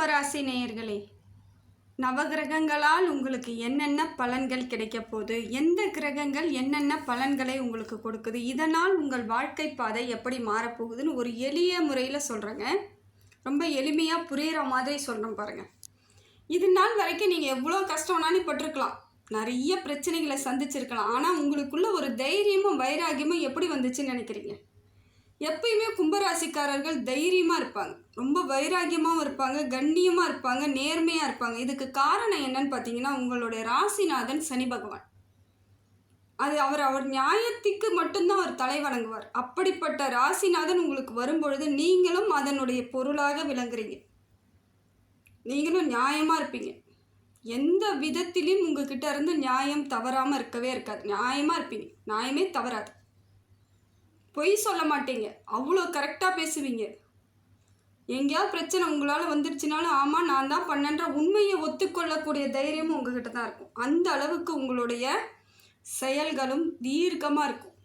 கும்பராசி நேயர்களே நவகிரகங்களால் உங்களுக்கு என்னென்ன பலன்கள் கிடைக்க போகுது? எந்த கிரகங்கள் என்னென்ன பலன்களை உங்களுக்கு கொடுக்குது? இதனால் உங்கள் வாழ்க்கை பாதை எப்படி மாறப்போகுதுன்னு ஒரு எளிய முறையில் சொல்கிறேங்க ரொம்ப எளிமையாக புரிகிற மாதிரி சொல்கிறோம் பாருங்கள் இது நாள் வரைக்கும் நீங்கள் எவ்வளோ கஷ்டம்னாலும் பட்டிருக்கலாம். நிறைய பிரச்சனைகளை சந்திச்சிருக்கலாம். ஆனால் உங்களுக்குள்ள ஒரு தைரியமும் வைராகியமும் எப்படி வந்துச்சுன்னு நினைக்கிறீங்க? எப்பயுமே கும்பராசிக்காரர்கள் தைரியமாக இருப்பாங்க. ரொம்ப வைராகியமாகவும் இருப்பாங்க கண்ணியமாக இருப்பாங்க நேர்மையாக இருப்பாங்க. இதுக்கு காரணம் என்னன்னு பார்த்தீங்கன்னா உங்களுடைய ராசிநாதன் சனி பகவான். அது அவர் அவர் நியாயத்துக்கு மட்டும்தான் அவர் தலை வணங்குவார். அப்படிப்பட்ட ராசிநாதன் உங்களுக்கு வரும்பொழுது நீங்களும் அதனுடைய பொருளாக விளங்குறீங்க. நீங்களும் நியாயமாக இருப்பீங்க. எந்த விதத்திலையும் உங்ககிட்ட இருந்து நியாயம் தவறாமல் இருக்கவே இருக்காது. நியாயமாக இருப்பீங்க. நியாயமே தவறாது. பொய் சொல்ல மாட்டீங்க. அவ்வளோ கரெக்டாக பேசுவீங்க. எங்கேயாவது பிரச்சனை உங்களால் வந்துருச்சுனாலும் ஆமாம் நான் தான் பண்ணன்ற உண்மையை ஒத்துக்கொள்ளக்கூடிய தைரியமும் உங்ககிட்ட தான் இருக்கும். அந்த அளவுக்கு உங்களுடைய செயல்களும் தீர்க்கமாக இருக்கும்.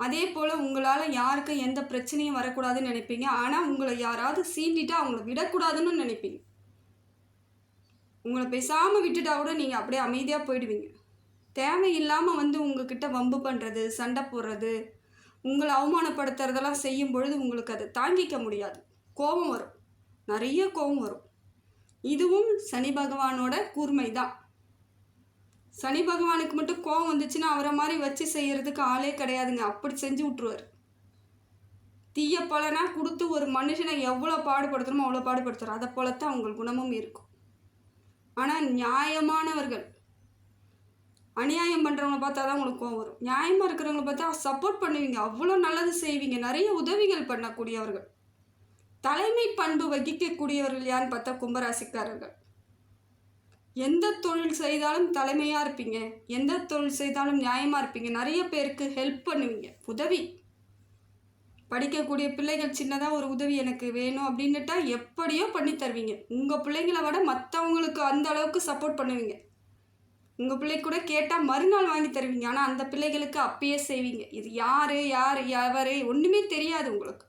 அதே போல் உங்களால் யாருக்கும் எந்த பிரச்சனையும் வரக்கூடாதுன்னு நினைப்பீங்க. ஆனால் உங்களை யாராவது சீண்டிட்டு அவங்கள விடக்கூடாதுன்னு நினைப்பீங்க. உங்களை பேசாமல் விட்டுட்டா கூட நீங்கள் அப்படியே அமைதியாக போயிடுவீங்க. தேவையில்லாமல் வந்து உங்ககிட்ட வம்பு பண்ணுறது சண்டை போடுறது உங்களை அவமானப்படுத்துறதெல்லாம் செய்யும் பொழுது உங்களுக்கு அதை தாங்கிக்க முடியாது. கோபம் வரும். நிறைய கோபம் வரும். இதுவும் சனி பகவானோட கூர்மை தான் சனி பகவானுக்கு மட்டும் கோபம் வந்துச்சுன்னா அவரை மாதிரி வச்சு செய்கிறதுக்கு ஆளே கிடையாதுங்க. அப்படி செஞ்சு விட்ருவார் தீய பலனா கொடுத்து ஒரு மனுஷனை எவ்வளோ பாடுபடுத்துகிறோமோ அவ்வளோ பாடுபடுத்துகிறோம் அதை போலத்தான் உங்கள் குணமும் இருக்கும். ஆனால் நியாயமானவர்கள் அநியாயம் பண்ணுறவங்கள பார்த்தா தான் உங்களுக்கு கோவம் வரும். நியாயமாக இருக்கிறவங்கள பார்த்தா சப்போர்ட் பண்ணுவீங்க. அவ்வளோ நல்லது செய்வீங்க. நிறைய உதவிகள் பண்ணக்கூடியவர்கள். தலைமை பண்பு வகிக்கக்கூடியவர்கள் யாருன்னு பார்த்தா கும்பராசிக்காரர்கள். எந்த தொழில் செய்தாலும் தலைமையாக இருப்பீங்க. எந்த தொழில் செய்தாலும் நியாயமாக இருப்பீங்க. நிறைய பேருக்கு ஹெல்ப் பண்ணுவீங்க. உதவி. படிக்கக்கூடிய பிள்ளைகள் சின்னதாக ஒரு உதவி எனக்கு வேணும் அப்படின்னுட்டா எப்படியோ பண்ணி தருவீங்க. உங்கள் பிள்ளைங்களை விட மற்றவங்களுக்கு அந்த அளவுக்கு சப்போர்ட் பண்ணுவீங்க. உங்கள் பிள்ளை கூட கேட்டால் மறுநாள் வாங்கி தருவீங்க. ஆனால் அந்த பிள்ளைகளுக்கு அப்பயே செய்வீங்க. இது யார் யார் எவர் ஒன்றுமே தெரியாது உங்களுக்கு.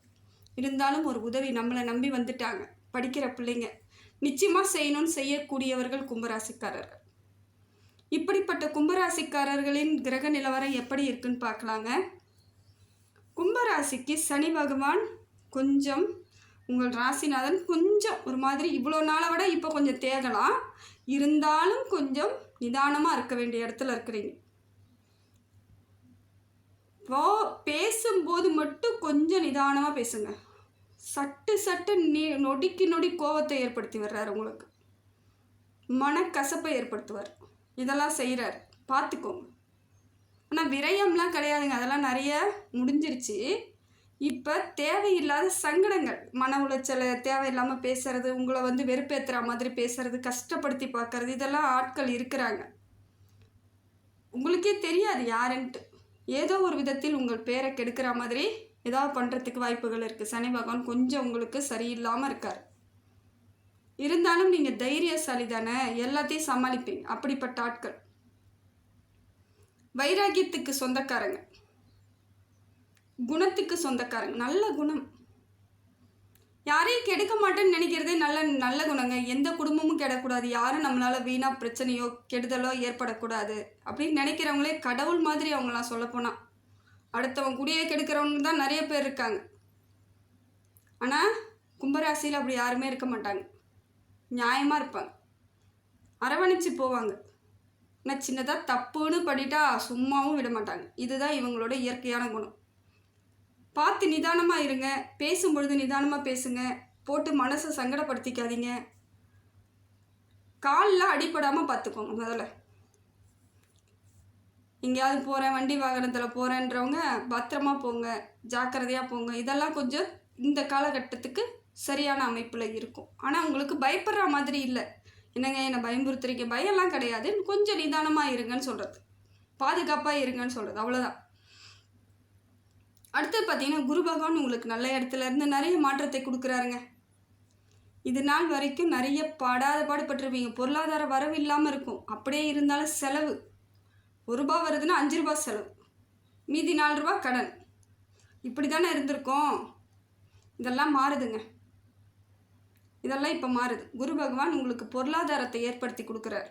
இருந்தாலும் ஒரு உதவி நம்மளை நம்பி வந்துட்டாங்க. படிக்கிற பிள்ளைங்க. நிச்சயமாக செய்யணும்னு செய்யக்கூடியவர்கள் கும்பராசிக்காரர்கள். இப்படிப்பட்ட கும்பராசிக்காரர்களின் கிரக நிலவரம் எப்படி இருக்குன்னு பார்க்கலாங்க. கும்பராசிக்கு சனி பகவான் கொஞ்சம் உங்கள் ராசிநாதன் கொஞ்சம் ஒரு மாதிரி இவ்வளோ நாளை விட இப்போ கொஞ்சம் தேகலாம். இருந்தாலும் கொஞ்சம் நிதானமாக இருக்க வேண்டிய இடத்துல இருக்கிறீங்க. இப்போ பேசும்போது மட்டும் கொஞ்சம் நிதானமாக பேசுங்க. சட்டு சட்டு நீ நொடிக்கு நொடி கோவத்தை ஏற்படுத்தி வர்றார் உங்களுக்கு. மனக்கசப்பை ஏற்படுத்துவார். இதெல்லாம் செய்கிறார் பார்த்துக்கோங்க. ஆனால் விரயம்லாம் கிடையாதுங்க. அதெல்லாம் நிறைய முடிஞ்சிருச்சு. இப்போ தேவையில்லாத சங்கடங்கள் மன உளைச்சலை தேவையில்லாமல் பேசுறது உங்களை வந்து வெறுப்பேற்றுற மாதிரி பேசுறது கஷ்டப்படுத்தி பார்க்கறது இதெல்லாம் ஆட்கள் இருக்கிறாங்க. உங்களுக்கே தெரியாது யாருன்ட்டு. ஏதோ ஒரு விதத்தில் உங்கள் பேரை கெடுக்கிற மாதிரி ஏதாவது பண்ணுறதுக்கு வாய்ப்புகள் இருக்குது சனி பகவான் கொஞ்சம் உங்களுக்கு சரியில்லாமல் இருக்கார். இருந்தாலும் நீங்கள் தைரியசாலி தானே? எல்லாத்தையும் சமாளிப்பீங்க. அப்படிப்பட்ட ஆட்கள். வைராகியத்துக்கு சொந்தக்காரங்க. குணத்துக்கு சொந்தக்காரங்க. நல்ல குணம். யாரையும் கெடுக்க மாட்டேன்னு நினைக்கிறதே நல்ல நல்ல குணங்க. எந்த குடும்பமும் கெடக்கூடாது. யாரும் நம்மளால் வீணாக பிரச்சனையோ கெடுதலோ ஏற்படக்கூடாது. அப்படின்னு நினைக்கிறவங்களே கடவுள் மாதிரி அவங்களாம் சொல்லப்போனால் அடுத்தவன் குடியே கெடுக்கிறவங்க தான் நிறைய பேர் இருக்காங்க. ஆனால் கும்பராசியில் அப்படி யாருமே இருக்க மாட்டாங்க. நியாயமாக இருப்பாங்க. அரவணைச்சு போவாங்க. ஆனால் சின்னதாக தப்புன்னு பண்ணிட்டா சும்மாவும் விட மாட்டாங்க. இதுதான் இவங்களோட இயற்கையான குணம். பார்த்து நிதானமாக இருங்க. பேசும்பொழுது நிதானமாக பேசுங்க. போட்டு மனசை சங்கடப்படுத்திக்காதீங்க. காலில் அடிப்படாமல் பார்த்துக்கோங்க முதல்ல. எங்கேயாவது போகிறேன் வண்டி வாகனத்தில் போகிறேன்றவங்க பத்திரமா போங்க ஜாக்கிரதையாக போங்க. இதெல்லாம் கொஞ்சம் இந்த காலகட்டத்துக்கு சரியான அமைப்பில் இருக்கும். ஆனால் உங்களுக்கு பயப்படுற மாதிரி இல்லை. என்னங்க என்னை பயமுறுத்துறீங்க? பயம்லாம் கிடையாது. கொஞ்சம் நிதானமாக இருங்கன்னு சொல்கிறது பாதுகாப்பாக இருங்கன்னு சொல்கிறது அவ்வளோதான் அடுத்து பார்த்தீங்கன்னா குரு பகவான் உங்களுக்கு நல்ல இடத்துல இருந்து நிறைய மாற்றத்தை கொடுக்குறாருங்க. இது நாள் வரைக்கும் நிறைய பாடாத பாடுபட்டிருப்பீங்க பொருளாதார வரவு இல்லாமல் இருக்கும். அப்படியே இருந்தாலும் செலவு. ஒரு ரூபா வருதுன்னா அஞ்சு ரூபா செலவு. மீதி நாலு ரூபா கடன். இப்படி தானே இருந்திருக்கோம். இதெல்லாம் மாறுதுங்க. இதெல்லாம் இப்போ மாறுது. குரு பகவான் உங்களுக்கு பொருளாதாரத்தை ஏற்படுத்தி கொடுக்குறார்.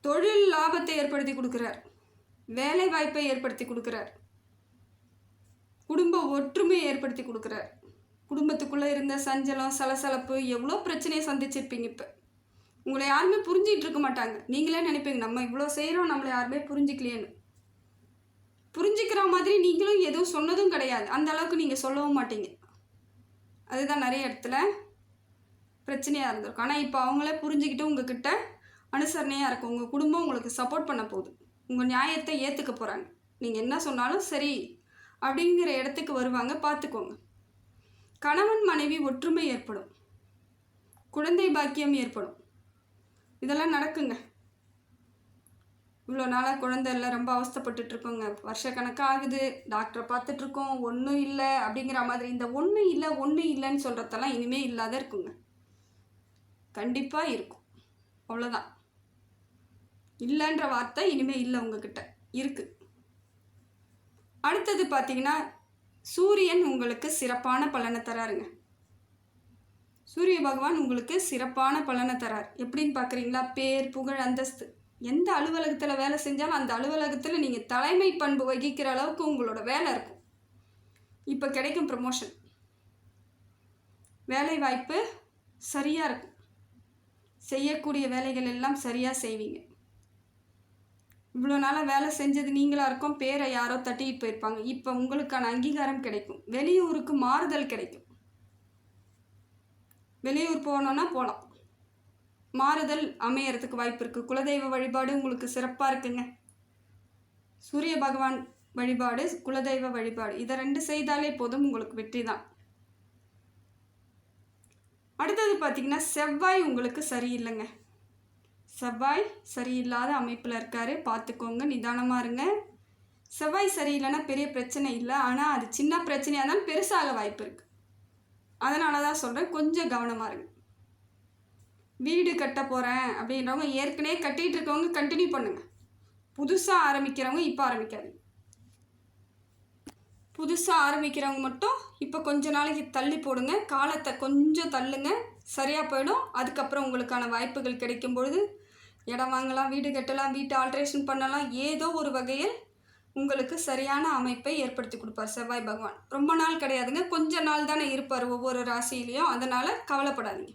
தொழில் லாபத்தை ஏற்படுத்தி கொடுக்குறார். வேலை வாய்ப்பை ஏற்படுத்தி கொடுக்குறார். குடும்ப ஒற்றுமையை ஏற்படுத்தி கொடுக்குறார். குடும்பத்துக்குள்ளே இருந்த சஞ்சலம் சலசலப்பு எவ்வளோ பிரச்சனையை சந்திச்சிருப்பீங்க இப்போ? உங்களை யாருமே புரிஞ்சிட்டு இருக்க மாட்டாங்க. நீங்களே நினைப்பீங்க நம்ம இவ்வளோ செய்கிறோம் நம்மளை யாருமே புரிஞ்சிக்கலையேன்னு. புரிஞ்சுக்கிற மாதிரி நீங்களும் எதுவும் சொன்னதும் கிடையாது. அந்த அளவுக்கு நீங்கள் சொல்லவும் மாட்டீங்க. அதுதான் நிறைய இடத்துல பிரச்சனையாக இருந்திருக்கும். ஆனால் இப்போ அவங்களே புரிஞ்சுக்கிட்டு உங்ககிட்ட அனுசரணையாக இருக்கும் உங்கள் குடும்பம் உங்களுக்கு சப்போர்ட் பண்ண போகுது. உங்கள் நியாயத்தை ஏற்றுக்க போகிறாங்க நீங்கள் என்ன சொன்னாலும் சரி அப்படிங்கிற இடத்துக்கு வருவாங்க பார்த்துக்கோங்க கணவன் மனைவி ஒற்றுமை ஏற்படும். குழந்தை பாக்கியம் ஏற்படும். இதெல்லாம் நடக்குங்க. இவ்வளோ நாளாக குழந்தை இல்லை ரொம்ப அவஸ்தைப்பட்டுட்டு இருக்கோங்க. வருஷக்கணக்காக ஆகுது. டாக்டரை பார்த்துட்ருக்கோம் ஒன்றும் இல்லை அப்படிங்கிற மாதிரி இந்த ஒன்று இல்லை ஒன்று இல்லைன்னு சொல்கிறதெல்லாம் இனிமேல் இல்லாத இருக்குங்க. கண்டிப்பாக இருக்கும். அவ்வளோதான் இல்லைன்ற வார்த்தை இனிமேல் இல்லை உங்ககிட்ட. இருக்குது அடுத்தது பார்த்தீங்கன்னா சூரியன் உங்களுக்கு சிறப்பான பலனை தராருங்க. சூரிய பகவான் உங்களுக்கு சிறப்பான பலனை தரார். எப்படின்னு பார்க்குறீங்களா பேர் புகழ் அந்தஸ்து. எந்த அலுவலகத்தில் வேலை செஞ்சாலும் அந்த அலுவலகத்தில் நீங்கள் தலைமை பண்பு வகிக்கிற அளவுக்கு உங்களோட வேலை இருக்கும். இப்போ கிடைக்கும் ப்ரமோஷன் வேலை வாய்ப்பு சரியாக இருக்கும். செய்யக்கூடிய வேலைகள் எல்லாம் சரியாக செய்வீங்க. இவ்வளோ நாளாக வேலை செஞ்சது நீங்களாக இருக்கும். பேரை யாரோ தட்டிட்டு போயிருப்பாங்க. இப்போ உங்களுக்கான அங்கீகாரம் கிடைக்கும். வெளியூருக்கு மாறுதல் கிடைக்கும். வெளியூர் போகணுன்னா போகலாம் மாறுதல் அமையறதுக்கு வாய்ப்பு இருக்குது குலதெய்வ வழிபாடு உங்களுக்கு சிறப்பாக இருக்குங்க. சூரிய பகவான் வழிபாடு குலதெய்வ வழிபாடு இதை ரெண்டு செய்தாலே போதும் உங்களுக்கு வெற்றி தான். அடுத்தது பார்த்தீங்கன்னா செவ்வாய் உங்களுக்கு சரியில்லைங்க. செவ்வாய் சரியில்லாத அமைப்பில் இருக்காரு. பார்த்துக்கோங்க நிதானமாக இருங்க. செவ்வாய் சரியில்லைன்னா பெரிய பிரச்சனை இல்லை. ஆனால் அது சின்ன பிரச்சனையாக இருந்தாலும் பெருசாக வாய்ப்பு இருக்குது அதனால தான் சொல்கிறேன் கொஞ்சம் கவனமாக இருங்க. வீடு கட்ட போகிறேன் அப்படின்றவங்க ஏற்கனவே கட்டிகிட்டு இருக்கவங்க கண்டினியூ பண்ணுங்கள் புதுசாக ஆரம்பிக்கிறவங்க இப்போ ஆரம்பிக்காதீங்க. புதுசாக ஆரம்பிக்கிறவங்க மட்டும் இப்போ கொஞ்ச நாளைக்கு தள்ளி போடுங்க. காலத்தை கொஞ்சம் தள்ளுங்க. சரியாக போயிடும். அதுக்கப்புறம் உங்களுக்கான வாய்ப்புகள் கிடைக்கும் பொழுது இடம் வாங்கலாம் வீடு கட்டலாம் வீட்டை ஆல்ட்ரேஷன் பண்ணலாம். ஏதோ ஒரு வகையில் உங்களுக்கு சரியான அமைப்பை ஏற்படுத்தி கொடுப்பார் செவ்வாய் பகவான். ரொம்ப நாள் கிடையாதுங்க. கொஞ்ச நாள் தானே இருப்பார் ஒவ்வொரு ராசியிலையும். அதனால் கவலைப்படாதீங்க.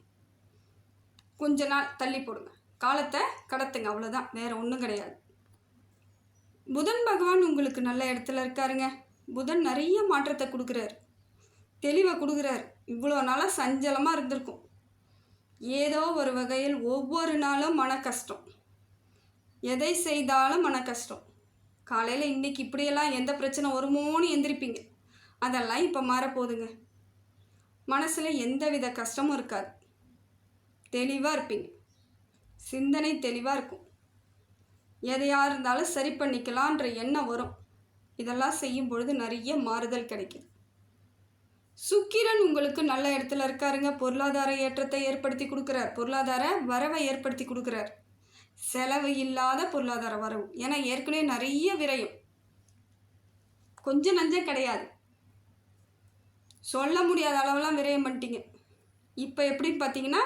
கொஞ்ச நாள் தள்ளி போடுங்க. காலத்தை கடத்துங்க. அவ்வளோதான் வேறு ஒன்றும் கிடையாது. புதன் பகவான் உங்களுக்கு நல்ல இடத்துல இருக்காருங்க. புதன் நிறைய மாற்றத்தை கொடுக்குறாரு. தெளிவை கொடுக்குறாரு. இவ்வளோ நாளாக சஞ்சலமாக இருந்திருக்கும். ஏதோ ஒரு வகையில் ஒவ்வொரு நாளும் மன கஷ்டம். எதை செய்தாலும் மன கஷ்டம். காலையில் இன்றைக்கி இப்படியெல்லாம் எந்த பிரச்சனை வருமோன்னு எந்திரிப்பீங்க. அதெல்லாம் இப்போ மாறப்போகுதுங்க. மனசில் எந்த வித கஷ்டமும் இருக்காது. தெளிவாக இருப்பீங்க. சிந்தனை தெளிவாக இருக்கும். எதையாக இருந்தாலும் சரி பண்ணிக்கலான்ற எண்ணம் வரும். இதெல்லாம் செய்யும் பொழுது நிறைய மாறுதல் கிடைக்கும். சுக்கிரன் உங்களுக்கு நல்ல இடத்துல இருக்காருங்க. பொருளாதார ஏற்றத்தை ஏற்படுத்தி கொடுக்குறார். பொருளாதார வரவை ஏற்படுத்தி கொடுக்குறார். செலவு இல்லாத பொருளாதார வரவு ஏன்னா ஏற்கனவே நிறைய விரயம். கொஞ்சம் நஞ்சம் கிடையாது. சொல்ல முடியாத அளவெல்லாம் விரயம் பண்ணிட்டீங்க. இப்போ எப்படின்னு பார்த்தீங்கன்னா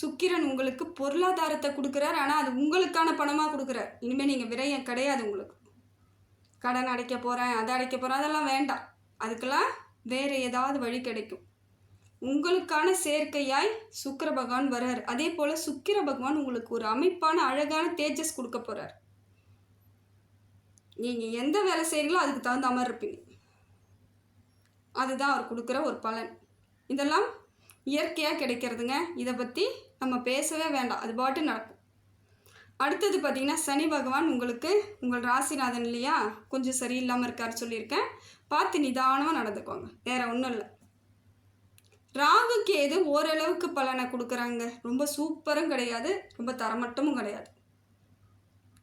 சுக்கிரன் உங்களுக்கு பொருளாதாரத்தை கொடுக்குறார். ஆனால் அது உங்களுக்கான பணமாக கொடுக்குறார். இனிமேல் நீங்கள் விரயம் கிடையாது உங்களுக்கு. கடன் அடைக்க போகிறேன் அதை அடைக்க போகிறேன் அதெல்லாம் வேண்டாம். அதுக்கெல்லாம் வேறு ஏதாவது வழி கிடைக்கும். உங்களுக்கான சேர்க்கையாய் சுக்கிர பகவான் வர்றார். அதே போல் சுக்கிர பகவான் உங்களுக்கு ஒரு அமைப்பான அழகான தேஜஸ் கொடுக்க போகிறார் நீங்கள் எந்த வேலை செய்கிறீங்களோ அதுக்கு தகுந்த மாதிரி இருப்பீங்க. அதுதான் அவர் கொடுக்குற ஒரு பலன். இதெல்லாம் இயற்கையாக கிடைக்கிறதுங்க. இதை பற்றி நம்ம பேசவே வேண்டாம். அது பாட்டு நடக்கும். அடுத்தது பார்த்திங்கன்னா சனி பகவான் உங்களுக்கு உங்கள் ராசிநாதன் இல்லையா? கொஞ்சம் சரியில்லாமல் இருக்கார் சொல்லியிருக்கேன். பார்த்து நிதானமாக நடந்துக்கோங்க. வேறு ஒன்றும் இல்லை. ராகு கேது ஓரளவுக்கு பலனை கொடுக்குறாங்க. ரொம்ப சூப்பரும் கிடையாது ரொம்ப தரமட்டமும் கிடையாது.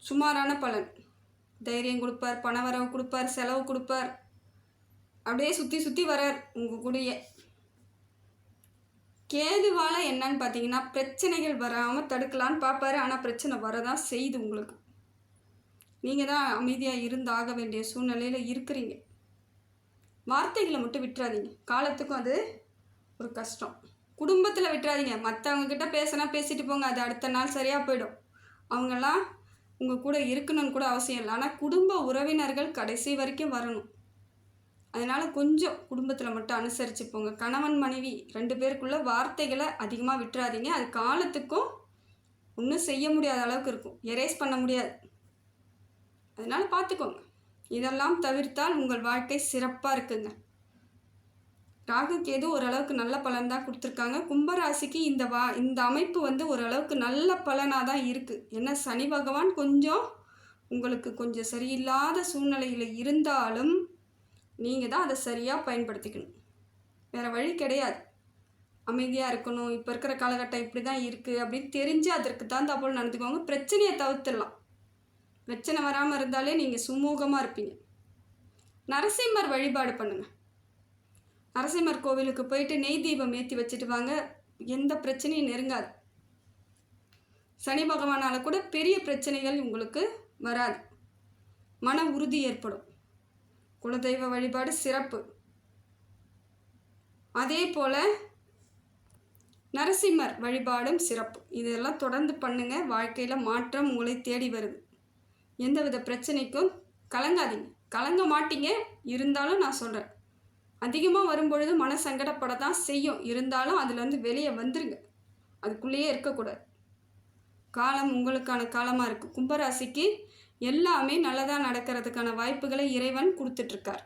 சுமாரான பலன். தைரியம் கொடுப்பார் பண வரவு கொடுப்பார் செலவு கொடுப்பார். அப்படியே சுற்றி சுற்றி வரார் உங்கள் கூடிய. கேதுவால் என்னன்னு பார்த்தீங்கன்னா பிரச்சனைகள் வராமல் தடுக்கலான்னு பார்ப்பாரு. ஆனால் பிரச்சனை வரதான் செய்யுது உங்களுக்கு. நீங்கள் தான் அமைதியாக இருந்தாக வேண்டிய சூழ்நிலையில் இருக்கிறீங்க. வார்த்தைகளை மட்டும் விட்டுறாதீங்க. காலத்துக்கும் அது ஒரு கஷ்டம். குடும்பத்தில் விட்டுறாதீங்க. மற்றவங்க கிட்ட பேசினா பேசிட்டு போங்க. அது அடுத்த நாள் சரியாக போயிடும். அவங்கெல்லாம் உங்கள் கூட இருக்கணும்னு கூட அவசியம் இல்லை. ஆனால் குடும்ப உறவினர்கள் கடைசி வரைக்கும் வரணும். அதனால் கொஞ்சம் குடும்பத்தில் மட்டும் அனுசரித்து போங்க. கணவன் மனைவி ரெண்டு பேருக்குள்ள வார்த்தைகளை அதிகமாக விட்டுறாதீங்க. அது காலத்துக்கும் ஒன்றும் செய்ய முடியாத அளவுக்கு இருக்கும். எரேஸ் பண்ண முடியாது. அதனால் பார்த்துக்கோங்க இதெல்லாம் தவிர்த்தால் உங்கள் வாழ்க்கை சிறப்பாக இருக்குங்க. ராகு கேது ஓரளவுக்கு நல்ல பலன் தான் கொடுத்துருக்காங்க. கும்பராசிக்கு இந்த வா இந்த அமைப்பு வந்து ஓரளவுக்கு நல்ல பலனாக தான் இருக்குது ஏன்னா சனி பகவான் கொஞ்சம் உங்களுக்கு கொஞ்சம் சரியில்லாத சூழ்நிலையில் இருந்தாலும் நீங்கள் தான் அதை சரியாக பயன்படுத்திக்கணும். வேறு வழி கிடையாது. அமைதியாக இருக்கணும். இப்போ இருக்கிற காலகட்டம் இப்படி தான் இருக்குது அப்படின்னு தெரிஞ்சு அதற்கு தான் போல் நடந்துக்கோங்க. பிரச்சனையை தவிர்த்துடலாம். பிரச்சனை வராமல் இருந்தாலே நீங்கள் சுமூகமாக இருப்பீங்க. நரசிம்மர் வழிபாடு பண்ணுங்கள் நரசிம்மர் கோவிலுக்கு போயிட்டு நெய் தீபம் ஏற்றி வச்சுட்டு வாங்க. எந்த பிரச்சனையும் நெருங்காது. சனி பகவானால் கூட பெரிய பிரச்சனைகள் உங்களுக்கு வராது. மன உறுதி ஏற்படும். குலதெய்வ வழிபாடு சிறப்பு. அதே போல் நரசிம்மர் வழிபாடும் சிறப்பு. இதெல்லாம் தொடர்ந்து பண்ணுங்க. வாழ்க்கையில் மாற்றம் உங்களை தேடி வருது. எந்தவித பிரச்சனைக்கும் கலங்காதீங்க. கலங்க மாட்டீங்க. இருந்தாலும் நான் சொல்கிறேன் அதிகமாக வரும்பொழுது மன சங்கடப்பட தான் செய்யும். இருந்தாலும் அதுலேருந்து வெளியே வந்துருங்க. அதுக்குள்ளேயே இருக்கக்கூடாது. காலம் உங்களுக்கான காலமாக இருக்குது கும்பராசிக்கு எல்லாமே நல்லதாக நடக்கிறதுக்கான வாய்ப்புகளை இறைவன் கொடுத்துட்ருக்கார்.